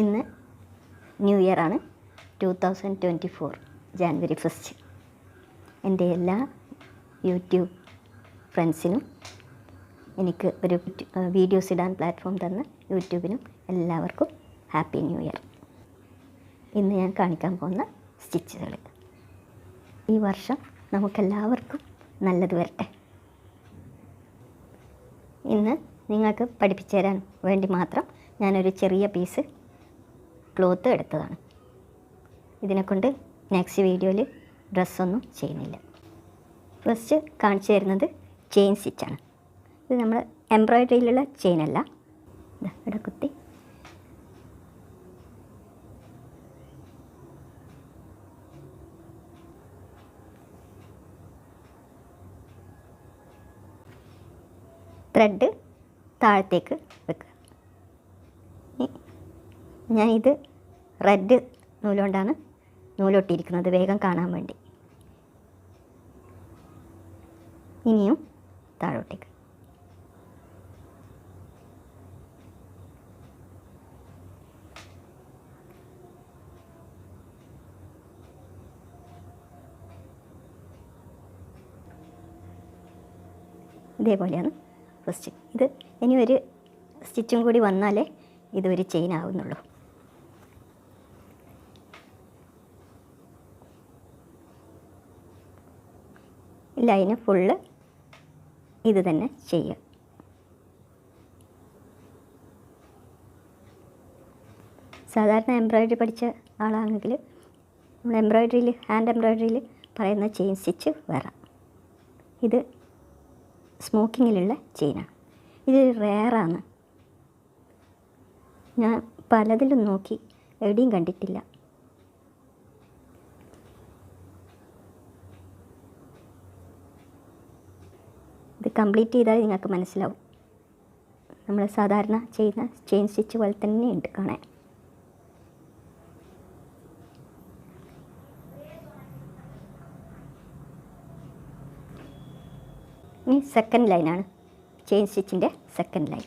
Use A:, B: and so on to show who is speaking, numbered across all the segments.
A: ഇന്ന് new year ആണ്. Two thousand twenty four January first എന്റെ എല്ലാ യൂട്യൂബ് ഫ്രണ്ട്സിനും എനിക്ക് ഒരു വീഡിയോസ് ഇടാൻ പ്ലാറ്റ്ഫോം തന്ന യൂട്യൂബിനും എല്ലാവർക്കും ഹാപ്പി ന്യൂ ഇയർ ഇന്ന് ഞാൻ കാണിക്കാൻ പോകുന്ന സ്റ്റിച്ചുകൾ ഈ വർഷം നമുക്കെല്ലാവർക്കും നല്ലത് വരട്ടെ. ഇന്ന് നിങ്ങൾക്ക് പഠിപ്പിച്ചു തരാൻ വേണ്ടി മാത്രം ഞാനൊരു ചെറിയ പീസ് ക്ലോത്ത് എടുത്തതാണ്. ഇതിനെക്കൊണ്ട് നെക്സ്റ്റ് വീഡിയോയിൽ ഡ്രസ്സൊന്നും ചെയ്യുന്നില്ല. ഫസ്റ്റ് കാണിച്ചു തരുന്നത് ചെയിൻ സ്റ്റിച്ചാണ് ഇത് നമ്മൾ എംബ്രോയ്ഡറിയിലുള്ള ചെയിനല്ല ഇവിടെ കുത്തി. ത്രെഡ് താഴത്തേക്ക് വെക്കുക. ഞാൻ ഇത് റെഡ് നൂലുകൊണ്ടാണ് നൂലൊട്ടിയിരിക്കുന്നത് വേഗം കാണാൻ വേണ്ടി. ഇനിയും താഴോട്ടേക്ക്. ഇതേപോലെയാണ് ഫസ്റ്റ് ഇത് ഇനി ഒരു സ്റ്റിച്ചും കൂടി വന്നാലേ ഇതൊരു ചെയിൻ ആവുന്നുള്ളൂ. ലൈന് ഫുള്ള് ഇത് തന്നെ ചെയ്യുക. സാധാരണ എംബ്രോയ്ഡറി പഠിച്ച ആളാണെങ്കിൽ നമ്മൾ എംബ്രോയ്ഡറിയിൽ ഹാൻഡ് എംബ്രോയ്ഡറിയിൽ പറയുന്ന ചെയിൻ സ്റ്റിച്ച് വേറെ. ഇത് സ്മോക്കിങ്ങിലുള്ള ചെയിനാണ്. ഇത് റെയറാണ്. ഞാൻ പലതിലും നോക്കി എവിടെയും കണ്ടിട്ടില്ല. കംപ്ലീറ്റ് ചെയ്താൽ നിങ്ങൾക്ക് മനസ്സിലാവും. നമ്മൾ സാധാരണ ചെയ്യുന്ന ചെയിൻ സ്റ്റിച്ച് പോലെ തന്നെ ഉണ്ട് കാണാൻ. ഇനി സെക്കൻഡ് ലൈനാണ് ചെയിൻ സ്റ്റിച്ചിന്റെ സെക്കൻഡ് ലൈൻ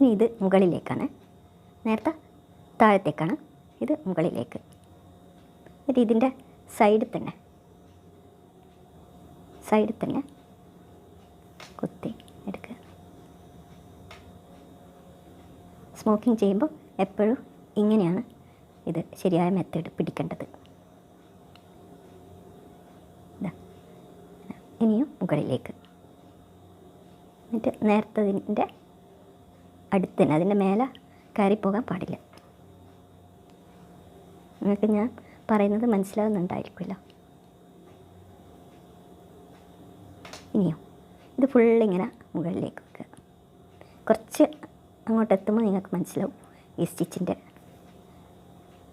A: ഇനി ഇത് മുകളിലേക്കാണ്. നേരത്തെ താഴത്തേക്കാണ്. ഇത് മുകളിലേക്ക്. ഇത് ഇതിന്റെ സൈഡിൽ തന്നെ. സൈഡിൽ തന്നെ കുത്തി എടുക്കുക സ്മോക്കിംഗ് ചെയ്യുമ്പോൾ എപ്പോഴും ഇങ്ങനെയാണ് ഇത് ശരിയായ മെത്തേഡ് പിടിക്കേണ്ടത്. ഇനിയും മുകളിലേക്ക്. എന്നിട്ട് നേരത്തതിന്റെ അടുത്ത് തന്നെ അതിന്റെ മേലെ കയറിപ്പോകാൻ പാടില്ല. നിങ്ങൾക്ക് ഞാൻ പറയുന്നത് മനസ്സിലാവുന്നുണ്ടായിരിക്കുമല്ലോ. ഇനിയോ. ഇത് ഫുള്ളിങ്ങനെ മുകളിലേക്ക് വെക്കുക കുറച്ച് അങ്ങോട്ട് എത്തുമ്പോൾ നിങ്ങൾക്ക് മനസ്സിലാവും ഈ സ്റ്റിച്ചിന്റെ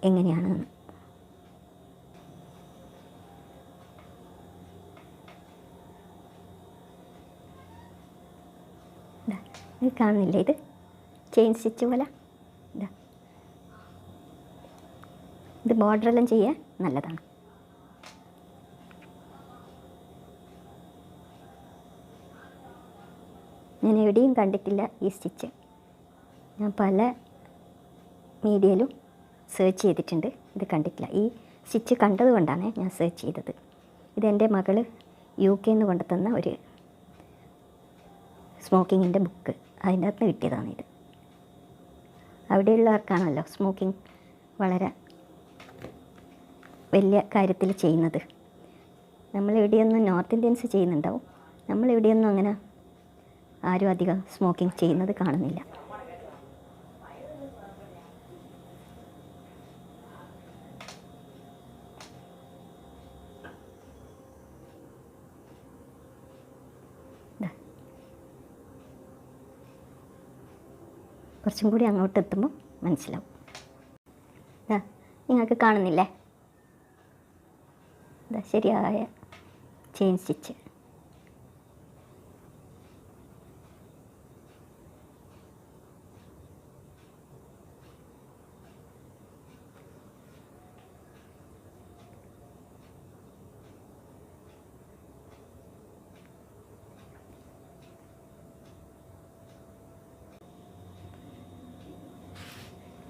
A: എങ്ങനെയാണെന്ന് ദാ, ഇത് കാണുന്നില്ലേ? ഇത് ചെയിൻ സ്റ്റിച്ച് പോലെ. ഇത് ബോർഡറെല്ലാം ചെയ്യാൻ നല്ലതാണ്. ഞാൻ എവിടെയും കണ്ടിട്ടില്ല ഈ സ്റ്റിച്ച്. ഞാൻ പല മീഡിയയിലും സെർച്ച് ചെയ്തിട്ടുണ്ട്. ഇത് കണ്ടിട്ടില്ല. ഈ സ്റ്റിച്ച് കണ്ടതുകൊണ്ടാണ് ഞാൻ സെർച്ച് ചെയ്തത്. ഇതെന്റെ മകൾ യു കെ നിന്ന് കൊണ്ടുതന്ന ഒരു സ്മോക്കിങ്ങിന്റെ ബുക്ക് അതിന്റെ അകത്ത് കിട്ടിയതാണിത് അവിടെയുള്ളവർക്കാണല്ലോ സ്മോക്കിംഗ് വളരെ വലിയ കാര്യത്തിൽ ചെയ്യുന്നത്. നമ്മൾ ഇവിടെയൊന്നും നോർത്ത് ഇന്ത്യൻസ് ചെയ്യുന്നുണ്ടാവും. നമ്മൾ ഇവിടെയൊന്നും അങ്ങനെ ആരും അധികം സ്മോക്കിംഗ് ചെയ്യുന്നത് കാണുന്നില്ല. കുറച്ചും കൂടി അങ്ങോട്ട് എത്തുമ്പോൾ മനസ്സിലാവും. ദാ, നിങ്ങൾക്ക് കാണുന്നില്ലേ? ഇതാ ശരിയായ ചെയിൻ സ്റ്റിച്ച്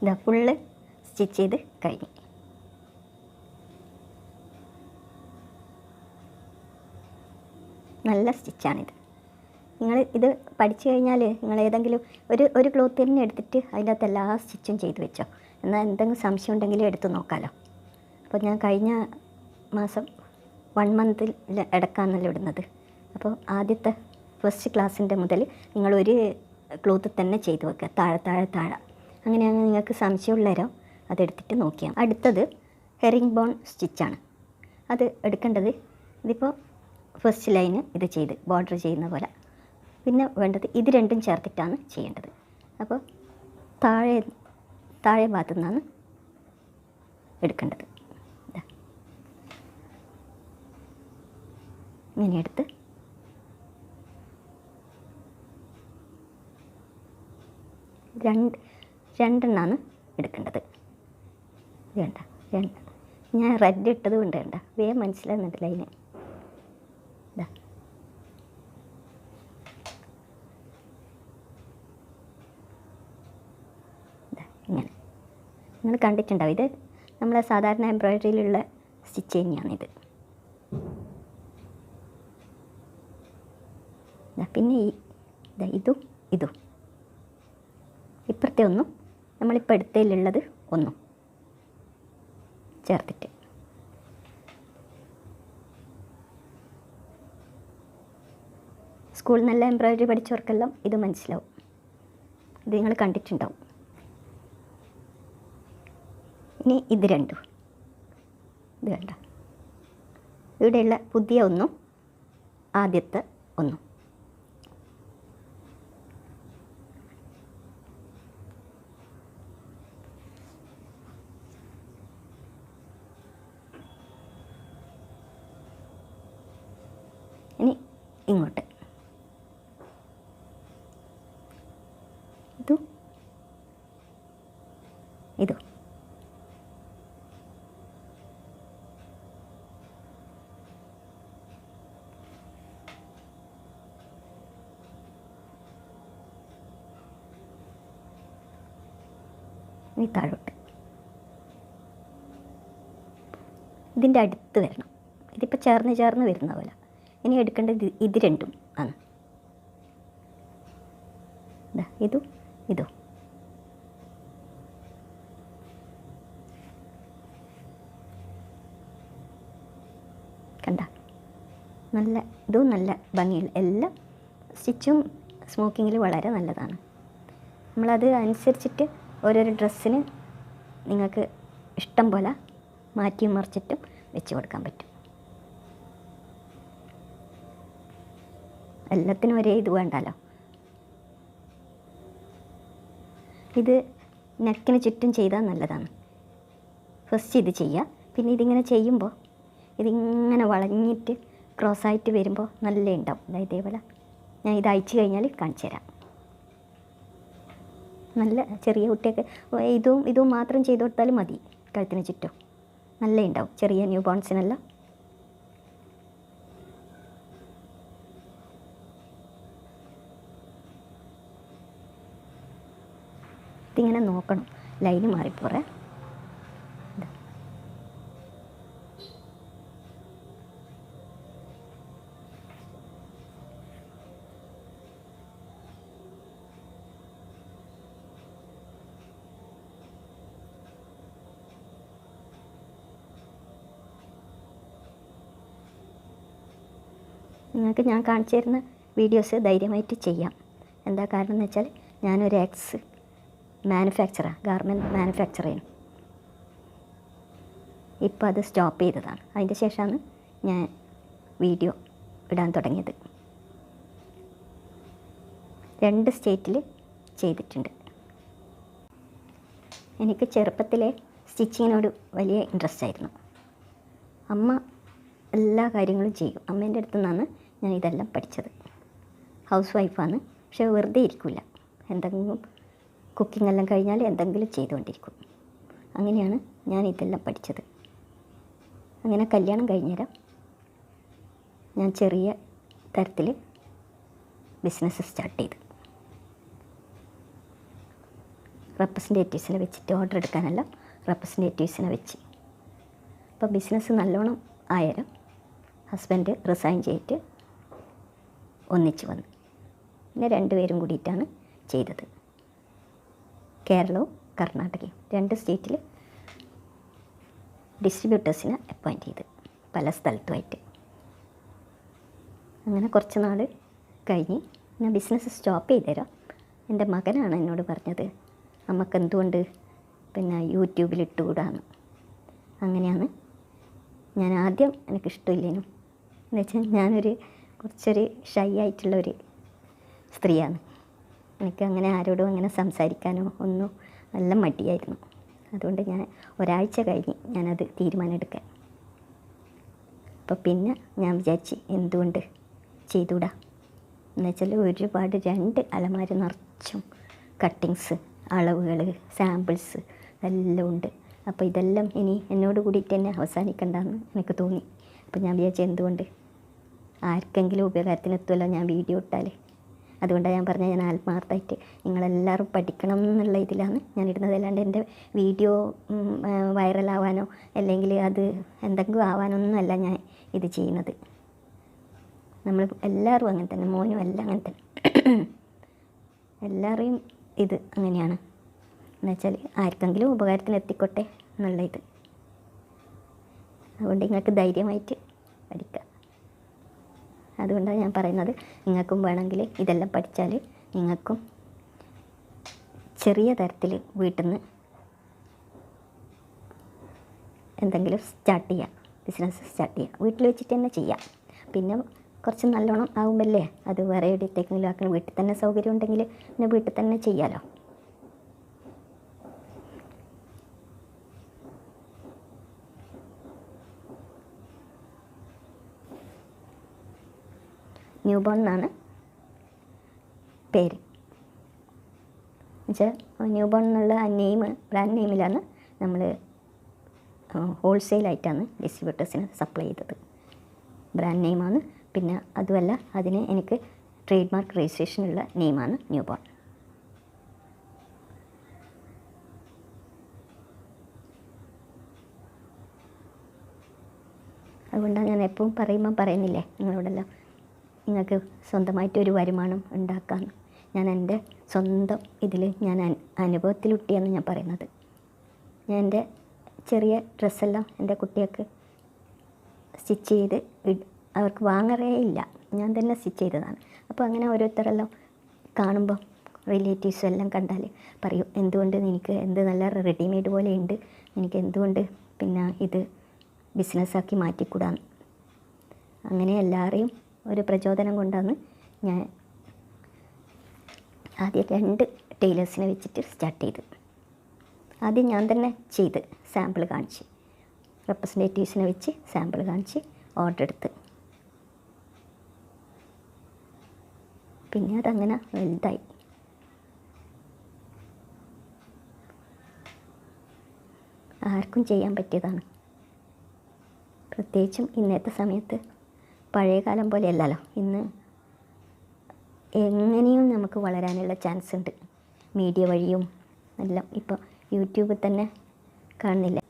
A: ഇതാ ഫുള്ള് സ്റ്റിച്ച് ചെയ്ത് കഴിഞ്ഞു. നല്ല സ്റ്റിച്ചാണിത് നിങ്ങൾ ഇത് പഠിച്ചു കഴിഞ്ഞാൽ നിങ്ങൾ ഏതെങ്കിലും ഒരു ഒരു ക്ലോത്ത് തന്നെ എടുത്തിട്ട് അതിന്റെ അകത്ത് എല്ലാ സ്റ്റിച്ചും ചെയ്ത് വെച്ചോ. എന്നാൽ എന്തെങ്കിലും സംശയം ഉണ്ടെങ്കിലും എടുത്തു നോക്കാമല്ലോ അപ്പോൾ ഞാൻ കഴിഞ്ഞ മാസം വൺ മന്തിൽ ഇടക്കാന്നല്ലോ ഇടുന്നത്. അപ്പോൾ ആദ്യത്തെ ഫസ്റ്റ് ക്ലാസ്സിന്റെ മുതൽ നിങ്ങൾ ഒരു ക്ലോത്ത് തന്നെ ചെയ്ത് വെക്കുക. താഴെ താഴെ താഴെ. അങ്ങനെയാണ് നിങ്ങൾക്ക് സംശയമുള്ളവരോ അതെടുത്തിട്ട് നോക്കിയാൽ അടുത്തത് ഹെറിംഗ് ബോൺ സ്റ്റിച്ചാണ് അത് എടുക്കേണ്ടത് ഇതിപ്പോൾ ഫസ്റ്റ് ലൈന് ഇത് ചെയ്ത് ബോർഡർ ചെയ്യുന്ന പോലെ. പിന്നെ വേണ്ടത് ഇത് രണ്ടും ചേർത്തിട്ടാണ് ചെയ്യേണ്ടത്. അപ്പോൾ താഴെ താഴെ ഭാഗത്തു നിന്നാണ് എടുക്കേണ്ടത്. ഇങ്ങനെ എടുത്ത് രണ്ട് രണ്ടെണ്ണമാണ് എടുക്കേണ്ടത്. വേണ്ട രണ്ട്. ഞാൻ റെഡ് ഇട്ടത് കൊണ്ട്. വേണ്ട വേഗം മനസ്സിലാകുന്നുണ്ടല്ലോ അതിന്? ഇങ്ങനെ. നിങ്ങൾ കണ്ടിട്ടുണ്ടാവും. ഇത് നമ്മളെ സാധാരണ എംബ്രോയിഡറിയിലുള്ള സ്റ്റിച്ച് തന്നെയാണിത്. പിന്നെ ഈ ഇതും ഇതും. ഇപ്പുറത്തെ ഒന്നും നമ്മളിപ്പോൾ എടുത്തതിലുള്ളത് ഒന്നും. ചേർത്തിട്ട്. സ്കൂളിൽ നല്ല എംബ്രോയിഡറി പഠിച്ചവർക്കെല്ലാം ഇത് മനസ്സിലാവും. ഇത് നിങ്ങൾ കണ്ടിട്ടുണ്ടാവും. ഇനി ഇത് രണ്ടും. ഇത് വേണ്ട ഇവിടെയുള്ള പുതിയ ഒന്നും ആദ്യത്തെ ഒന്നും ഇനി ഇങ്ങോട്ട്. ഇതും. ഇതും. ഇനി താഴോട്ട്. ഇതിന്റെ അടുത്ത് വരണം. ഇതിപ്പോൾ ചേർന്ന് ചേർന്ന് വരുന്ന പോലെ. ഇനി എടുക്കേണ്ടത് ഇത് രണ്ടും ആണ്. ഇതും ഇതും. കണ്ട? നല്ല ഇതും നല്ല ഭംഗിയുള്ള എല്ലാം സ്റ്റിച്ചും സ്മോക്കിങ്ങിൽ വളരെ നല്ലതാണ്. നമ്മളത് അനുസരിച്ചിട്ട് ഓരോരോ ഡ്രസ്സിന് നിങ്ങൾക്ക് ഇഷ്ടം പോലെ മാറ്റി മറിച്ചിട്ടും വെച്ച് കൊടുക്കാൻ പറ്റും. എല്ലാത്തിനും ഒരേ ഇത് വേണ്ടല്ലോ. ഇത് നെക്കിന് ചുറ്റും ചെയ്താൽ നല്ലതാണ്. ഫസ്റ്റ് ഇത് ചെയ്യുക. പിന്നെ ഇതിങ്ങനെ ചെയ്യുമ്പോൾ ഇതിങ്ങനെ വളഞ്ഞിട്ട് ക്രോസായിട്ട് വരുമ്പോൾ നല്ല ഉണ്ടാവും. ഇതേപോലെ ഞാൻ ഇത് അയച്ചു കഴിഞ്ഞാൽ കാണിച്ചു തരാം. നല്ല ചെറിയ കുട്ടിയൊക്കെ ഇതും ഇതും മാത്രം ചെയ്തു കൊടുത്താലും മതി കഴുത്തിന് ചുറ്റും. നല്ല ഉണ്ടാവും. ചെറിയ ന്യൂ ബോൺസിനെല്ലാം. ഇതിങ്ങനെ നോക്കണം. ലൈന് മാറിപ്പോറേ നിങ്ങൾക്ക് ഞാൻ കാണിച്ചു തരുന്ന വീഡിയോസ് ധൈര്യമായിട്ട് ചെയ്യാം. എന്താ കാരണം എന്ന് വെച്ചാൽ ഞാനൊരു എക്സ് മാനുഫാക്ചറാണ് ഗാർമെന്റ് മാനുഫാക്ചർ ചെയ്യുന്നു ഇപ്പോൾ അത് സ്റ്റോപ്പ് ചെയ്തതാണ്. അതിന്റെ ശേഷമാണ് ഞാൻ വീഡിയോ ഇടാൻ തുടങ്ങിയത്. രണ്ട് സ്റ്റേറ്റിൽ ചെയ്തിട്ടുണ്ട്. എനിക്ക് ചെറുപ്പത്തിലെ സ്റ്റിച്ചിങ്ങിനോട് വലിയ ഇൻട്രസ്റ്റ് ആയിരുന്നു. അമ്മ എല്ലാ കാര്യങ്ങളും ചെയ്യും. അമ്മേന്റെ അടുത്തു നിന്നാണ് ഞാൻ ഇതെല്ലാം പഠിച്ചത്. ഹൗസ് വൈഫാണ് പക്ഷേ വെറുതെ ഇരിക്കില്ല എന്തെങ്കിലും കുക്കിംഗ് എല്ലാം കഴിഞ്ഞാൽ എന്തെങ്കിലും ചെയ്തുകൊണ്ടിരിക്കും. അങ്ങനെയാണ് ഞാൻ ഇതെല്ലാം പഠിച്ചത്. അങ്ങനെ കല്യാണം കഴിഞ്ഞേരം ഞാൻ ചെറിയ തരത്തിൽ ബിസിനസ് സ്റ്റാർട്ട് ചെയ്തു. റെപ്രസെന്റേറ്റീവ്സിനെ വെച്ചിട്ട് ഓർഡർ എടുക്കാനല്ല റെപ്രസെന്റേറ്റീവ്സിനെ വെച്ച്. അപ്പോൾ ബിസിനസ് നല്ലോണം ആയാലും ഹസ്ബൻഡ് റിസൈൻ ചെയ്തിട്ട് ഒന്നിച്ച് വന്നു. പിന്നെ രണ്ടുപേരും കൂടിയിട്ടാണ് ചെയ്തത്. കേരളവും കർണാടകയും രണ്ട് സ്റ്റേറ്റിൽ ഡിസ്ട്രിബ്യൂട്ടേഴ്സിനെ അപ്പോയിന്റ് ചെയ്ത് പല സ്ഥലത്തുമായിട്ട്. അങ്ങനെ കുറച്ച് നാൾ കഴിഞ്ഞ് ഞാൻ ബിസിനസ് സ്റ്റോപ്പ് ചെയ്ത് തരാം എന്റെ മകനാണ് എന്നോട് പറഞ്ഞത് നമുക്ക് എന്തുകൊണ്ട് പിന്നെ യൂട്യൂബിൽ ഇട്ടുകൂടാന്ന്? അങ്ങനെയാണ് ഞാൻ ആദ്യം എനിക്കിഷ്ടമില്ലേനും എന്ന് വെച്ചാൽ ഞാനൊരു കുറച്ചൊരു ഷൈ ആയിട്ടുള്ളൊരു സ്ത്രീയാണ്. എനിക്ക് അങ്ങനെ ആരോടും അങ്ങനെ സംസാരിക്കാനോ ഒന്നും നല്ല മടിയായിരുന്നു. അതുകൊണ്ട് ഞാൻ ഒരാഴ്ച കഴിഞ്ഞ് ഞാനത് തീരുമാനമെടുക്കാൻ. അപ്പോൾ പിന്നെ ഞാൻ വിചാരിച്ച് എന്തുകൊണ്ട് ചെയ്തുകൂടാ എന്നുവെച്ചാൽ ഒരുപാട് രണ്ട് അലമാര നിറച്ചും കട്ടിങ്സ് അളവുകൾ സാമ്പിൾസ് എല്ലാം ഉണ്ട്. അപ്പോൾ ഇതെല്ലാം ഇനി എന്നോട് കൂടിയിട്ട് തന്നെ അവസാനിക്കണ്ടെന്ന് എനിക്ക് തോന്നി. അപ്പോൾ ഞാൻ വിചാരിച്ചു എന്തുകൊണ്ട്? ആർക്കെങ്കിലും ഉപകാരത്തിനെത്തുമല്ലോ ഞാൻ വീഡിയോ ഇട്ടാൽ അതുകൊണ്ടാണ് ഞാൻ പറഞ്ഞത് ഞാൻ ആത്മാർത്ഥമായിട്ട് നിങ്ങളെല്ലാവരും പഠിക്കണം എന്നുള്ള ഇതിലാണ് ഞാൻ ഇടുന്നത്. അല്ലാണ്ട് എന്റെ വീഡിയോ വൈറലാവാനോ അല്ലെങ്കിൽ അത് എന്തെങ്കിലും ആവാനൊന്നുമല്ല ഞാൻ ഇത് ചെയ്യുന്നത്. നമ്മൾ എല്ലാവരും അങ്ങനെ തന്നെ മോനും എല്ലാം അങ്ങനെ തന്നെ. എല്ലാവരെയും ഇത് അങ്ങനെയാണ്. എന്നുവെച്ചാൽ ആർക്കെങ്കിലും ഉപകാരത്തിന് എത്തിക്കോട്ടെ എന്നുള്ള ഇത്. അതുകൊണ്ട് നിങ്ങൾക്ക് ധൈര്യമായിട്ട് അതുകൊണ്ടാണ് ഞാൻ പറയുന്നത്. നിങ്ങൾക്കും വേണമെങ്കിൽ ഇതെല്ലാം പഠിച്ചാൽ നിങ്ങൾക്കും ചെറിയ തരത്തിൽ വീട്ടിൽ നിന്ന് എന്തെങ്കിലും സ്റ്റാർട്ട് ചെയ്യാം. ബിസിനസ് സ്റ്റാർട്ട് ചെയ്യാം. വീട്ടിൽ വെച്ചിട്ട് തന്നെ ചെയ്യാം. പിന്നെ കുറച്ച് നല്ലോണം ആകുമ്പല്ലേ അത് വേറെ എവിടത്തേക്കെങ്കിലും ആക്കണം വീട്ടിൽ തന്നെ സൗകര്യം ഉണ്ടെങ്കിൽ പിന്നെ വീട്ടിൽ തന്നെ ചെയ്യാമല്ലോ ന്യൂ ബോൺ എന്നാണ് പേര് എന്നുവെച്ചാൽ ന്യൂ ബോൺ എന്നുള്ള നെയിം ബ്രാൻഡ് നെയിമിലാണ് നമ്മൾ ഹോൾസെയിലായിട്ടാണ് ഡിസ്ട്രിബ്യൂട്ടേഴ്സിന് സപ്ലൈ ചെയ്തത് ബ്രാൻഡ് നെയിമാണ് പിന്നെ അതുമല്ല അതിന് എനിക്ക് ട്രേഡ് മാർക്ക് രജിസ്ട്രേഷനുള്ള നെയിമാണ് ന്യൂ ബോൺ അതുകൊണ്ടാണ് ഞാൻ എപ്പോഴും പറയുമ്പോൾ പറയുന്നില്ലേ നിങ്ങളോടെല്ലാം? നിങ്ങൾക്ക് സ്വന്തമായിട്ട് ഒരു വരുമാനം ഉണ്ടാക്കാം ഞാൻ എന്റെ സ്വന്തം ഇതിൽ ഞാൻ അനു- അനുഭവത്തിലൂട്ടിയാണ് ഞാൻ പറയുന്നത്. ഞാൻ എന്റെ ചെറിയ ഡ്രസ്സെല്ലാം എന്റെ കുട്ടികൾക്ക് സ്റ്റിച്ച് ചെയ്ത് അവർക്ക് വാങ്ങറേ ഇല്ല. ഞാൻ തന്നെ സ്റ്റിച്ച് ചെയ്തതാണ്. അപ്പോൾ അങ്ങനെ ഓരോരുത്തരെല്ലാം കാണുമ്പോൾ റിലേറ്റീവ്സും എല്ലാം കണ്ടാൽ പറയും എന്തുകൊണ്ട് എനിക്ക് എന്ത് നല്ല റെഡിമെയ്ഡ് പോലെ ഉണ്ട്? എനിക്ക് എന്തുകൊണ്ട് പിന്നെ ഇത് ബിസിനസ്സാക്കി മാറ്റിക്കൂടാന്ന്? അങ്ങനെ എല്ലാവരെയും ഒരു പ്രചോദനം കൊണ്ടാണ് ഞാൻ ആദ്യം രണ്ട് ടൈലേഴ്സിനെ വെച്ചിട്ട് സ്റ്റാർട്ട് ചെയ്ത് ആദ്യം ഞാൻ തന്നെ ചെയ്ത് സാമ്പിൾ കാണിച്ച്. റെപ്രസെന്റേറ്റീവ്സിനെ വെച്ച് സാമ്പിൾ കാണിച്ച് ഓർഡർ എടുത്ത്. പിന്നെ അതങ്ങനെ വലുതായി. ആർക്കും ചെയ്യാൻ പറ്റിയതാണ്. പ്രത്യേകിച്ചും ഇന്നത്തെ സമയത്ത് പഴയ കാലം പോലെയല്ലല്ലോ. ഇന്ന് എങ്ങനെയും നമുക്ക് വളരാനുള്ള ചാൻസ് ഉണ്ട് മീഡിയ വഴിയും എല്ലാം ഇപ്പോൾ യൂട്യൂബിൽ തന്നെ കാണുന്നില്ല.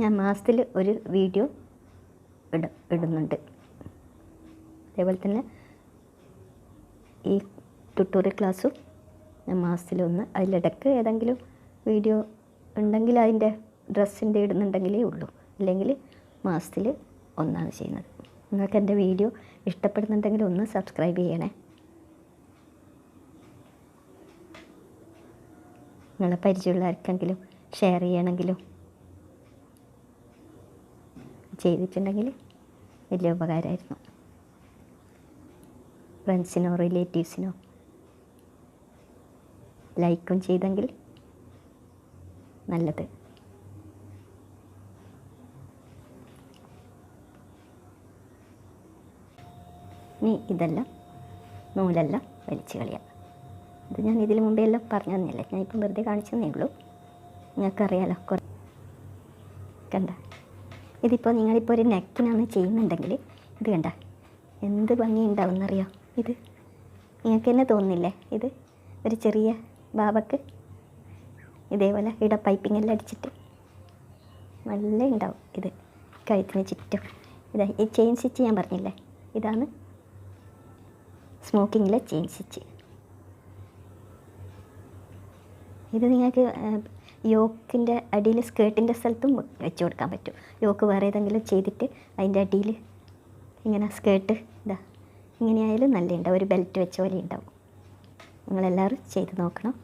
A: ഞാൻ മാസത്തിൽ ഒരു വീഡിയോ ഇട ഇടുന്നുണ്ട്. അതേപോലെ തന്നെ ഈ ട്യൂട്ടോറിയൽ ക്ലാസ്സും ഞാൻ മാസത്തിലൊന്ന് അതിലിടയ്ക്ക് ഏതെങ്കിലും വീഡിയോ ഉണ്ടെങ്കിൽ അതിന്റെ ഡ്രസ്സിന്റെ ഇടുന്നുണ്ടെങ്കിലേ ഉള്ളൂ. അല്ലെങ്കിൽ മാസത്തിൽ ഒന്നാണ് ചെയ്യുന്നത്. നിങ്ങൾക്ക് എന്റെ വീഡിയോ ഇഷ്ടപ്പെടുന്നുണ്ടെങ്കിൽ ഒന്ന് സബ്സ്ക്രൈബ് ചെയ്യണേ. നിങ്ങളെ പരിചയമുള്ള ആർക്കെങ്കിലും ഷെയർ ചെയ്യണമെങ്കിലും ചെയ്തിട്ടുണ്ടെങ്കിൽ വലിയ ഉപകാരമായിരുന്നു. ഫ്രണ്ട്സിനോ റിലേറ്റീവ്സിനോ ലൈക്കും ചെയ്തെങ്കിൽ നല്ലത്. ഇനി ഇതെല്ലാം നൂലെല്ലാം വലിച്ചു കളയാം. ഇത് ഞാൻ ഇതിന് മുമ്പേ എല്ലാം പറഞ്ഞു തന്നില്ല? ഞാൻ ഇപ്പം വെറുതെ കാണിച്ചു തന്നേ ഉള്ളൂ. നിങ്ങൾക്കറിയാലോ കുറേ കണ്ട? ഇതിപ്പോൾ നിങ്ങളിപ്പോൾ ഒരു നെക്കിനാണ് ചെയ്യുന്നുണ്ടെങ്കിൽ ഇത് കണ്ട. എന്ത് ഭംഗി ഉണ്ടാവുമെന്നറിയോ ഇത് നിങ്ങൾക്ക് തന്നെ തോന്നുന്നില്ലേ? ഇത് ഒരു ചെറിയ ബാബക്ക് ഇതേപോലെ ഇട പൈപ്പിംഗ് എല്ലാം അടിച്ചിട്ട് നല്ല ഉണ്ടാവും ഇത് കഴുത്തിന് ചുറ്റും. ഇതാ ഈ ചെയിൻ സ്റ്റിച്ച് ഞാൻ പറഞ്ഞില്ലേ? ഇതാണ് സ്മോക്കിങ്ങിലെ ചെയിൻ സ്റ്റിച്ച്. ഇത് നിങ്ങൾക്ക് യോക്കിന്റെ അടിയിൽ സ്കേർട്ടിന്റെ സ്ഥലത്തും വെച്ച് കൊടുക്കാൻ പറ്റും. യോക്ക് വേറെ ഏതെങ്കിലും ചെയ്തിട്ട് അതിന്റെ അടിയിൽ ഇങ്ങനെ സ്കേർട്ട് ഇതാ ഇങ്ങനെയായാലും നല്ല ഉണ്ടാവും ഒരു ബെൽറ്റ് വെച്ച പോലെ ഉണ്ടാവും. നിങ്ങളെല്ലാവരും ചെയ്ത് നോക്കണം.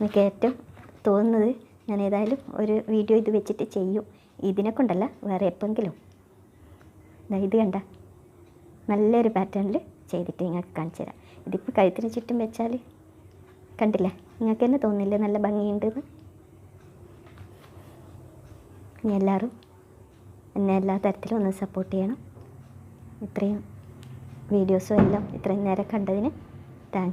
A: എനിക്ക് ഏറ്റവും തോന്നുന്നത് ഞാൻ ഏതായാലും ഒരു വീഡിയോ ഇത് വെച്ചിട്ട് ചെയ്യും. ഇതിനെ കൊണ്ടല്ല വേറെ എപ്പെങ്കിലും. ഇത് കണ്ട. നല്ലൊരു പാറ്റേണിൽ ചെയ്തിട്ട് നിങ്ങൾക്ക് കാണിച്ചു തരാം ഇതിപ്പോൾ കഴുത്തിന് ചുറ്റും വെച്ചാൽ കണ്ടില്ലേ? നിങ്ങൾക്ക് തന്നെ തോന്നില്ലേ? നല്ല ഭംഗിയുണ്ടെന്ന്? ഇനി എല്ലാവരും എന്നെ എല്ലാ തരത്തിലും ഒന്ന് സപ്പോർട്ട് ചെയ്യണം. ഇത്രയും വീഡിയോസും എല്ലാം ഇത്രയും നേരം കണ്ടതിന്